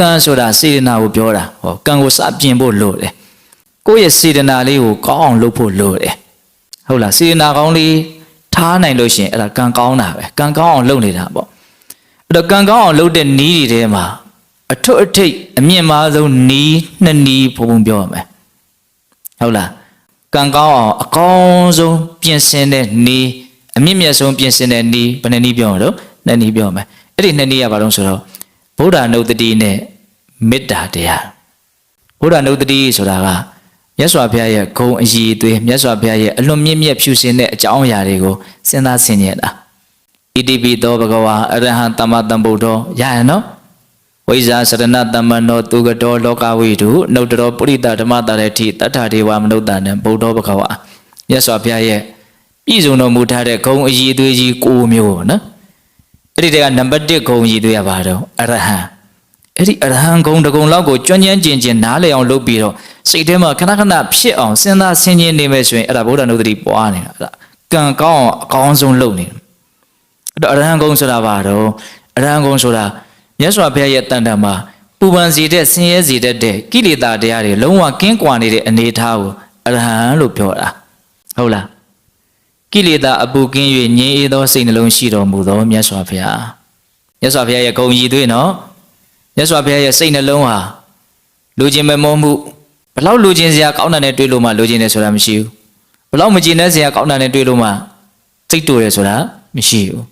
ကံဆိုတာစေတနာကိုပြောတာဟောကံကိုစပြင်ဖို့လိုတယ်ကိုယ့်ရဲ့စေတနာလေးကိုကောင်းအောင်လုပ်ဖို့လိုတယ်ဟုတ်လားစေတနာကောင်းလေးထားနိုင်လို့ရှရင်အဲ့ဒါကံကောင်းတာပဲကံကောင်းအောင်လုပ်နေတာပေါ့အဲ့တော့ကံကောင်းအောင်လုပ်တဲ့နီးတွေထဲမှာအထွတ်အထိပ်အမြင့်မားဆုံးနီးနှစ်နီးဘုံဘုံပြောရမယ်ဟုတ်လားကံကောင်းအောင်အကောင်းဆုံးပြင်ဆင်တဲ့နီးအမြင့်မြတ်ဆုံးပြင်ဆင်တဲ့နီးဘယ်နှစ်နီးပြောရတော့နှစ်နီးပြောရမယ်အဲ့ဒီနှစ်နီးကဘာလို့ဆိုတော့ ဗုဒ္ဓနုတ္တိနဲ့မေတ္တာတရားဗုဒ္ဓနုတ္တိဆိုတာကမြတ်စွာဘုရားရဲ့ဂုံအည်အသွေးမြတ်စွာဘုရားရဲ့အလွန်မြင့်မြတ်ဖြူစင်တဲ့အကြောင်းအရာတွေကိုစဉ်းစားဆင်ခြင်တာဣတိပိသောဘဂဝါအရဟံသမ္မာသမ္ဗုဒ္ဓောရရနော်ဝိဇာစရဏတမ္မနောသူကတော်လောကဝိတုနှုတ်တော်ပုရိသဓမ္မတာရတိတတ္ထာဒေဝမနုဿာနံဗုဒ္ဓောဘဂဝါမြတ်စွာဘုရားရဲ့ပြည့်စုံတော်မူထားတဲ့ဂုံအည်အသွေးကြီး၉မျိုးပေါ့နော် အဲ့ဒီတည်းကနံပါတ်1ဂုံအည်အသွေးရပါတော့အရဟံအဲ့ဒီအရဟံဂုံတကုံလောက်ကိုကြွញ្ញမ်းကျင်ကျင်နားလည်အောင်လုပ်ပြီးတော့စိတ်ထဲမှာခဏခဏဖြစ်အောင်စဉ်းစားဆင်ခြင်နေမယ်ဆိုရင်အဲ့ဒါဗုဒ္ဓနုဒ္ဓတိပွားနေတာအဲ့ဒါကံကောင်းအောင်အကောင်းဆုံးလုပ်နေတယ်အဲ့တော့အရဟံဂုံဆိုတာဘာတော့အရဟံဂုံဆိုတာမြတ်စွာဘုရားရဲ့တန်တံမှာပူပန်စီတဲ့ဆင်းရဲစီတဲ့တဲ့ကိလေသာတရားတွေလုံးဝကင်းကွာနေတဲ့အနေအထားကိုအရဟံလို့ပြောတာဟုတ်လား ကိလေသာအပူကင်း၍ငြိမ်းအေးသောစိတ်နှလုံးရှိတော်မူသောမြတ်စွာဘုရားမြတ်စွာဘုရားရဲ့ဂုံကြီးသွေးနော်မြတ်စွာဘုရားရဲ့စိတ်နှလုံးဟာလူချင်းမမောမှုဘလောက်လူချင်းစရာကောင်းတာနဲ့တွေ့လို့မှလူချင်းတယ်ဆိုတာမရှိဘူးဘလောက်မကျင်တဲ့စရာကောင်းတာနဲ့တွေ့လို့မှစိတ်တူတယ်ဆိုတာမရှိဘူး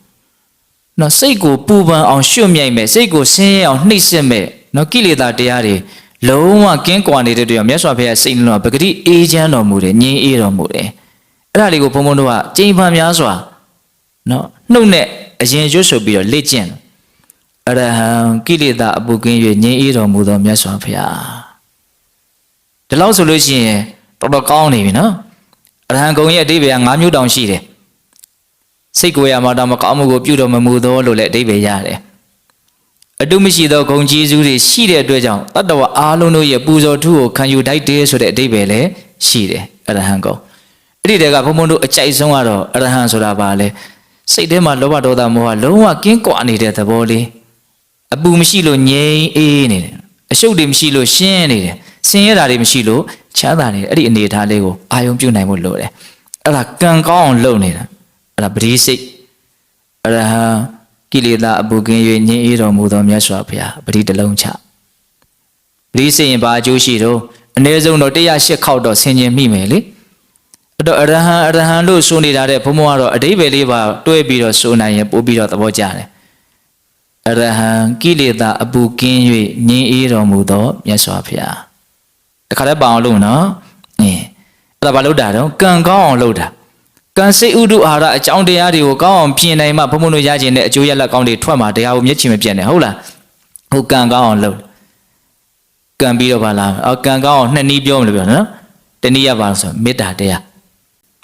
နော်စိတ်ကိုပူပန်အောင်ရွှတ်မြိုက်မယ်စိတ်ကိုဆင်းရဲအောင်နှိပ်စက်မယ်နော်ကိလေသာတရားတွေလုံးဝကင်းကွာနေတဲ့တွေ့ရမြတ်စွာဘုရားစိတ်နှလုံးကပဂတိအေးချမ်းတော်မူတယ်ငြိမ်းအေးတော်မူတယ် အဲ့ဒါလေးကိုဘုံဘုံတို့ကကြိမ်ဖန်များစွာနော်နှုတ်နဲ့အရင်ရွတ်ဆိုပြီးတော့လေ့ကျင့်တယ်အရဟံကိလေသာအပုကင်း၍ငြိမ်းအေးတော်မူသောမြတ်စွာဘုရားဒီလောက်ဆိုလို့ရှိရင်တော်တော်ကောင်းနေပြီနော်အရဟံဂုံရဲ့အဓိပ္ပာယ်က၅မျိုးတောင်ရှိတယ်စိတ်ကိုယ်ရမှာတော့မကောင်းမှုကိုပြုတော်မမူသောလို့လည်းအဓိပ္ပာယ်ရတယ်အတုမရှိသောဂုံကျေးဇူးတွေရှိတဲ့အတွက်ကြောင့်တတ္တဝအားလုံးတို့ရဲ့ပူဇော်ထုကိုခံယူတိုက်တယ်ဆိုတဲ့အဓိပ္ပာယ်လည်းရှိတယ်အရဟံဂုံ အဲ့ဒီတည်းကဘုံဘုံတို့အကြိုက်ဆုံးကတော့အရဟံဆိုတာပါလေစိတ်ထဲမှာလောဘဒေါသမောဟလုံးဝကင်းကွာနေတဲ့သဘောလေးအပူမရှိလို့ငြိမ်းအေးနေတယ်အရှုပ်တွေမရှိလို့ရှင်းနေတယ်ဆင်းရဲတာတွေမရှိလို့ချမ်းသာနေတယ်အဲ့ဒီအနေအထားလေးကိုအာယုံပြုတ်နိုင်ဖို့လိုတယ်အဲ့ဒါကံကောင်းအောင်လုပ်နေတာအဲ့ဒါပရိစိတ်အရဟံကိလေသာအပူကင်း၍ငြိမ်းအေးတော်မူသောမြတ်စွာဘုရားပရိတလုံးချပရိစိတ်ရင်ဘာအကျိုးရှိတော့အနည်းဆုံးတော့108ခေါက်တော့ဆင်ခြင်မိမယ်လေ အဲ့တော့အရဟံအရဟံလို့ဆိုနေတာတဲ့ဘုံဘုံကတော့အတိဘယ်လေးပါတွဲပြီးတော့ဆိုနိုင်ရင်ပို့ပြီးတော့သဘောကျတယ်အရဟံကိလေသာအပူကင်း၍ငြိမ်းအေးတော်မူသောမြတ်စွာဘုရားတခါတည်းပအောင်လို့နော်အင်းအဲ့ဒါဘာလို့တာတော့ကံကောင်းအောင်လုပ်တာကံစိတ်ဥဒုအာဟာရအကြောင်းတရားတွေကိုကောင်းအောင်ပြင်နိုင်မှဘုံဘုံတို့ရခြင်းတဲ့အကျိုးရလဒ်ကောင်းတွေထွက်မှာတရားကိုမျက်ချင်မပြတ်နဲ့ဟုတ်လားဟုတ်ကံကောင်းအောင်လုပ်ကံပြီးတော့ပါလားအော်ကံကောင်းအောင်နှစ်နည်းပြောမလို့ပြောနော်တနည်းရပါလို့ဆိုမေတ္တာတရား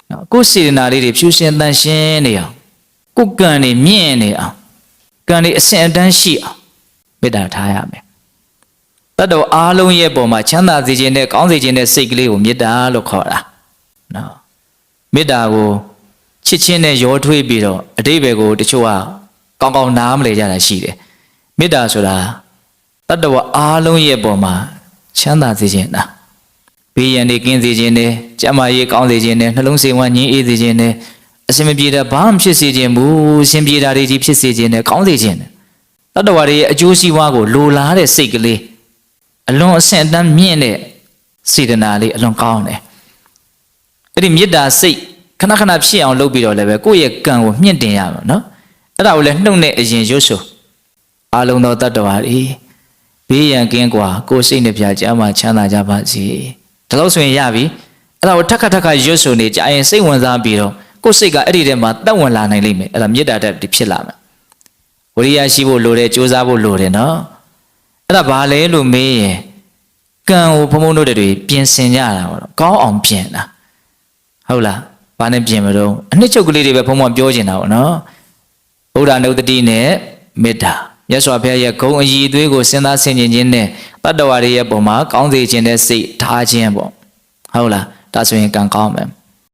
နော်ကိုယ်စေတနာလေးတွေဖြူရှင်တန်ရှင်းနေအောင်ကိုယ်ကံတွေမြင့်နေအောင်ကံတွေအစဉ်အတန်းရှိအောင်မေတ္တာထားရမယ်တတ်တော်အားလုံးရဲ့ပုံမှာချမ်းသာစေခြင်းနဲ့ကောင်းစေခြင်းနဲ့စိတ်ကလေးကိုမေတ္တာလို့ခေါ်တာနော်မေတ္တာကိုချစ်ချင်းနဲ့ရောထွေးပြီးတော့အတိဘယ်ကိုတချို့ကကောင်းကောင်းနားမလဲကြတာရှိတယ်မေတ္တာဆိုတာတတ်တော်အားလုံးရဲ့ပုံမှာချမ်းသာစေခြင်းတာ ဘေးရန်တွေကင်းစေခြင်းနဲ့ကျန်းမာရေးကောင်းစေခြင်းနဲ့နှလုံးစိမ်ဝမ်းငြင်းအေးစေခြင်းနဲ့အစင်မပြေတာဘာမှဖြစ်စေခြင်းဘူးရှင်ပြေတာတွေကြီးဖြစ်စေခြင်းနဲ့ကောင်းစေခြင်းနဲ့တတဝရရဲ့အကျိုးစီးပွားကိုလိုလားတဲ့စိတ်ကလေးအလွန်အဆင့်အတန်းမြင့်တဲ့စေတနာလေးအလွန်ကောင်းတယ်အဲ့ဒီမေတ္တာစိတ်ခဏခဏဖြစ်အောင်လုပ်ပြီးတော့လည်းပဲကိုယ့်ရဲ့ကံကိုမြင့်တင်ရမှာနော်အဲ့ဒါကိုလည်းနှုတ်နဲ့အရင်ရွတ်ဆိုအာလုံသောတတ္တဝါတွေဘေးရန်ကင်းကွာကိုယ်စိတ်နှပြချမ်းသာချမ်းသာကြပါစေ။ ဒါလို့ဆိုရင်ရပြီအဲ့ဒါကိုထက်ခါထက်ခါရွတ်ဆိုနေကြရင်စိတ်ဝင်စားပြီးတော့ကိုယ်စိတ်ကအဲ့ဒီထဲမှာတက်ဝင်လာနိုင်လိမ့်မယ်အဲ့ဒါမေတ္တာတက်ဖြစ်လာမယ်ဝိရိယရှိဖို့လိုတယ်ကြိုးစားဖို့လိုတယ်နော်အဲ့ဒါဘာလဲလို့မေးရင်ကံကိုဘုံဘုံတို့တွေပြင်ဆင်ကြတာပေါ့နော်ကောင်းအောင်ပြင်တာဟုတ်လားဘာနဲ့ပြင်မလို့အနှစ်ချုပ်ကလေးတွေပဲဘုံဘုံပြောချင်တာပေါ့နော်ဗုဒ္ဓနုတ္တိနဲ့မေတ္တာ မြတ်စွာဘုရားရဲ့ဂုံအည်အသွေးကိုစဉ်းစားဆင်ခြင်ခြင်းနဲ့တတ္တဝါတွေရဲ့ပုံမှာကောင်းစေခြင်းနဲ့စိတ်ထားခြင်းပေါ့ဟုတ်လားဒါဆိုရင်ကံကောင်းမယ်